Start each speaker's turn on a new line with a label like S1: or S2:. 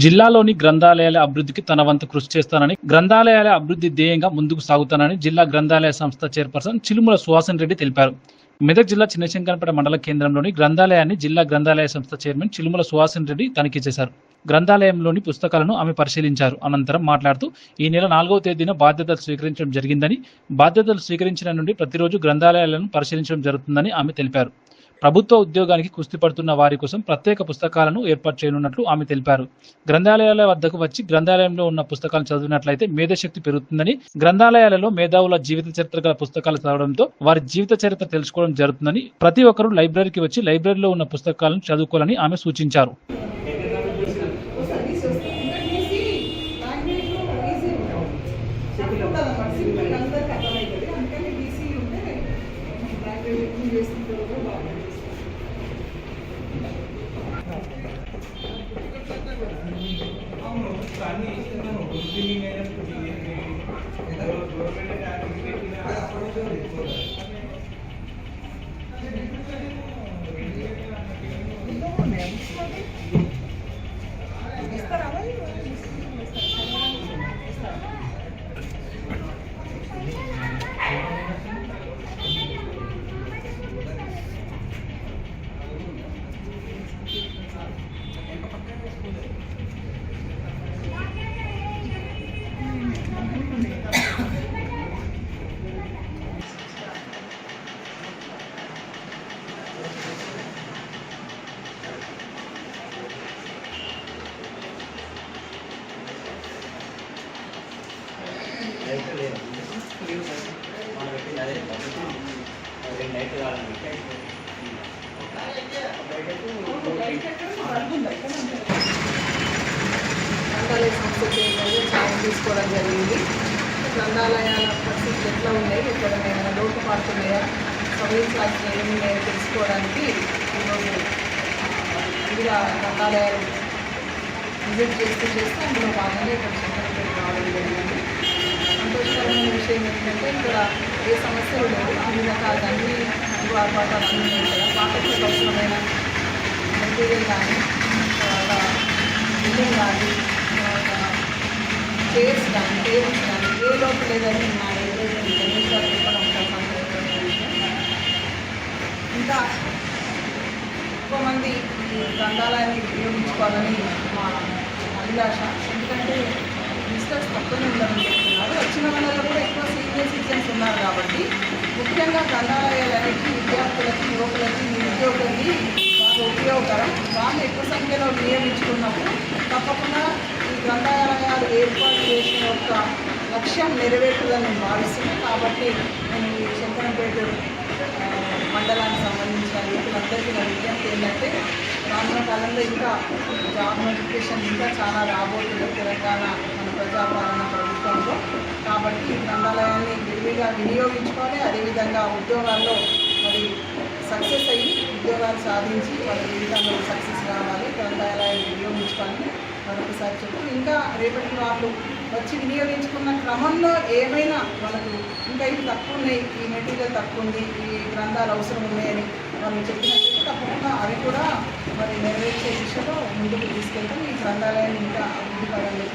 S1: జిల్లాలోని గ్రంథాలయాల అభివృద్ధికి తన వంతు కృషి చేస్తానని గ్రంథాలయాల అభివృద్ధి ధ్యేయంగా ముందుకు సాగుతానని జిల్లా గ్రంథాలయ సంస్థ చైర్పర్సన్ చిలుముల సుహాసన్ రెడ్డి తెలిపారు. మెదక్ జిల్లా చిన్నశంకరపేట మండల కేంద్రంలోని గ్రంథాలయాన్ని జిల్లా గ్రంథాలయ సంస్థ చైర్మన్ చిలుముల సుహాసన్ రెడ్డి తనిఖీ చేశారు. గ్రంథాలయంలోని పుస్తకాలను ఆమె పరిశీలించారు. అనంతరం మాట్లాడుతూ ఈ నెల నాలుగవ తేదీన బాధ్యతలు స్వీకరించడం జరిగిందని బాధ్యతలు స్వీకరించిన నుండి ప్రతిరోజు గ్రంథాలయాలను పరిశీలించడం జరుగుతుందని ఆమె తెలిపారు. ప్రభుత్వ ఉద్యోగానికి కుస్తీ పడుతున్న వారి కోసం ప్రత్యేక పుస్తకాలను ఏర్పాటు చేయనున్నట్లు ఆమె తెలిపారు. గ్రంథాలయాల వద్దకు వచ్చి గ్రంథాలయంలో ఉన్న పుస్తకాలను చదివినట్లయితే మేధాశక్తి పెరుగుతుందని గ్రంథాలయాలలో మేధావుల జీవిత చరిత్ర గల పుస్తకాలు చదవడంతో వారి జీవిత చరిత్ర తెలుసుకోవడం జరుగుతుందని ప్రతి ఒక్కరూ లైబ్రరీకి వచ్చి లైబ్రరీలో ఉన్న పుస్తకాలను చదువుకోవాలని ఆమె సూచించారు.
S2: సింపుల్ అందరికి అర్థమవుతుంది అందుకని డీసీ ఉంటే ఎక్కువ కూడా బాగుంటుంది.
S3: అవును
S2: గ్రంథాలయ సంస్థ చైర్మన్గా తీసుకోవడం జరిగింది గ్రంథాలయాల పరిస్థితులు ఎట్లా ఉన్నాయి ఇక్కడ ఏమైనా లోటుపాటున్నాయా సవరించాల్సిన ఏమి ఉన్నాయో తెలుసుకోవడానికి ఈరోజు వివిధ గ్రంథాలయాలు విజిట్ చేస్తూ చేస్తూ అందులో భాగంగా ఇక్కడ శంకరపేట రావడం జరిగింది. సంతోషకరమైన విషయం ఏంటంటే ఇక్కడ ఏ సమస్యలు లేవు. అన్ని రకాల అన్ని ఆర్భాటాలు అన్నీ ఉన్నాయి ఇక్కడ అవసరమైన మెటీరియల్ కానీ బిల్డింగ్ కానీ చైర్స్ కానీ టేబుల్స్ కానీ ఏ లోపు లేదని మా ఎవరైతే ఇంకా ఎక్కువ మంది ఈ గ్రంథాలయాన్ని వినియోగించుకోవాలని మా అభిలాష. ఎందుకంటే మిస్టర్స్ తక్కువనే ఉండాలని ముఖ్యంగా విద్యార్థులకి యువకులకి నిరుద్యోగులకి బాగా ఉపయోగకరం వాళ్ళు ఎక్కువ సంఖ్యలో వినియోగించుకున్నప్పుడు తప్పకుండా ఈ గ్రంథాలయాలు ఏర్పాటు చేసిన యొక్క లక్ష్యం నెరవేరుతుందని నేను భావిస్తున్నాను కాబట్టి నేను ఈ శంకరంపేట మండలానికి సంబంధించిన యువకులందరికీ నా విజ్ఞప్తి ఏంటంటే రానున్న కాలంలో ఇంకా జాబ్ నోటిఫికేషన్ ఇంకా చాలా రాబోతుంది తెలంగాణ మన ప్రజాపాలన గ్రంథాలయాన్ని వినియోగించుకొని అదేవిధంగా ఉద్యోగాల్లో మరి సక్సెస్ అయ్యి ఉద్యోగాలు సాధించి వాళ్ళ జీవితంలో సక్సెస్ కావాలి గ్రంథాలయాన్ని వినియోగించుకోవాలని మరొకసారి చెప్తూ ఇంకా రేపటి వాళ్ళు వచ్చి వినియోగించుకున్న క్రమంలో ఏమైనా వాళ్ళకు ఇంకా ఇది తక్కువ ఉన్నాయి ఈ మెటీరియల్ తక్కువ ఉంది ఈ గ్రంథాలు అవసరం ఉన్నాయని వాళ్ళు చెప్పినట్టు తప్పకుండా అవి కూడా మరి నెరవేర్చే దిశలో ముందుకు తీసుకెళ్తాం. ఈ గ్రంథాలయాన్ని ఇంకా అభివృద్ధి పరంగా